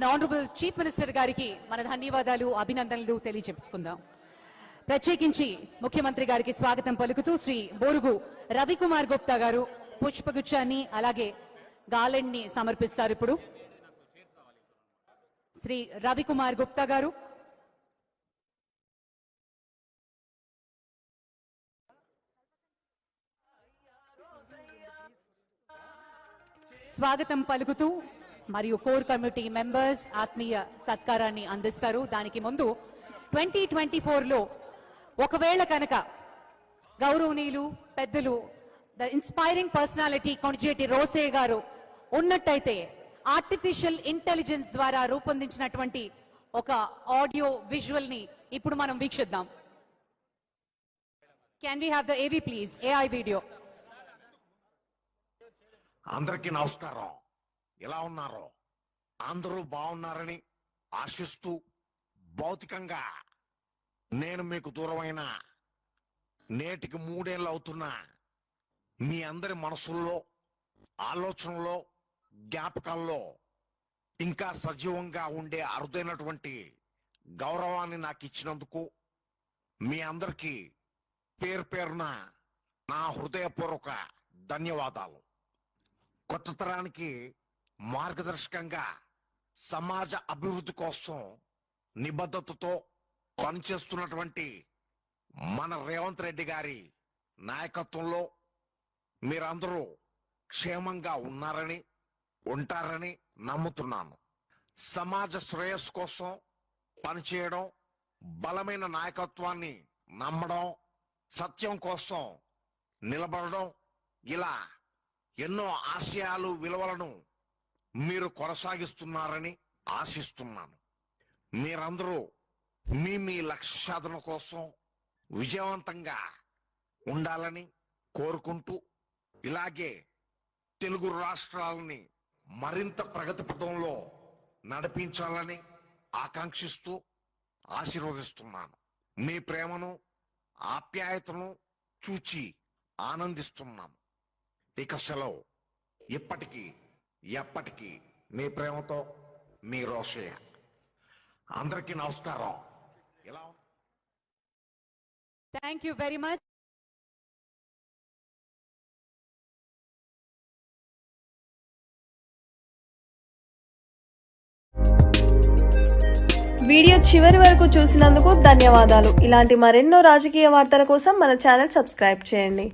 మన honourable chief minister గారికి మన ధన్యవాదాలు అభినందనలు తెలియజెప్పుకుందాం ప్రత్యేకించి ముఖ్యమంత్రి గారికి స్వాగతం పలుకుతూ శ్రీ బోరుగు రవికుమార్ గుప్తా గారు పుష్పగుచ్చాన్ని అలాగే గాలెండ్ని సమర్పిస్తారు ఇప్పుడు. శ్రీ రవికుమార్ గుప్తా గారు. స్వాగతం పలుకుతూ మరియు కోర్ కమిటీ మెంబర్స్ ఆత్మీయ సత్కారాన్ని అందిస్తారు. దానికి ముందు ట్వంటీ ట్వంటీ లో ఒకవేళ కనుక గౌరవనీయులు పెద్దలు the inspiring personality Konijeti Rosaiah గారు ఉన్నట్టయితే ఆర్టిఫిషియల్ ఇంటెలిజెన్స్ ద్వారా రూపొందించినటువంటి ఒక ఆడియో విజువల్ని ఇప్పుడు మనం వీక్షిద్దాం. Can we have the AV please AI video అందరికీ నమస్కారం. ఎలా ఉన్నారో. అందరూ బాగున్నారని ఆశిస్తూ భౌతికంగా నేను మీకు దూరమైన నేటికి మూడేళ్ళు అవుతున్నా మీ అందరి మనసుల్లో ఆలోచనలో జ్ఞాపకాల్లో ఇంకా సజీవంగా ఉండే అరుదైనటువంటి గౌరవాన్ని నాకు ఇచ్చినందుకు మీ అందరికీ పేరు పేరున నా హృదయపూర్వక ధన్యవాదాలు. కొత్త తరానికి మార్గదర్శకంగా సమాజ అభివృద్ధి కోసం నిబద్ధతతో పనిచేస్తున్నటువంటి మన రేవంత్ రెడ్డి గారి నాయకత్వంలో మీరందరూ క్షేమంగా ఉన్నారని ఉంటారని నమ్ముతున్నాను. సమాజ శ్రేయస్సు కోసం పనిచేయడం బలమైన నాయకత్వాన్ని నమ్మడం సత్యం కోసం నిలబడడం ఇలా ఎన్నో ఆశయాలు విలువలను మీరు కొనసాగిస్తున్నారని ఆశిస్తున్నాను. మీరందరూ మీ మీ లక్ష్యాధన కోసం విజయవంతంగా ఉండాలని కోరుకుంటూ ఇలాగే తెలుగు రాష్ట్రాలని మరింత ప్రగతి పదంలో నడిపించాలని ఆకాంక్షిస్తూ ఆశీర్వదిస్తున్నాను. మీ ప్రేమను ఆప్యాయతను చూచి ఆనందిస్తున్నాను. ఇక సెలవు. ఇప్పటికీ ఎప్పటికీ మీ ప్రేమతో మీ రోషయ్య. అందరికీ నమస్కారం. ఎలా ఉన్నారు? Thank you very much video చివరి వరకు చూసినందుకు ధన్యవాదాలు. ఇలాంటి మరెన్నో రాజకీయ వార్తల కోసం మన ఛానల్ సబ్స్క్రైబ్ చేయండి.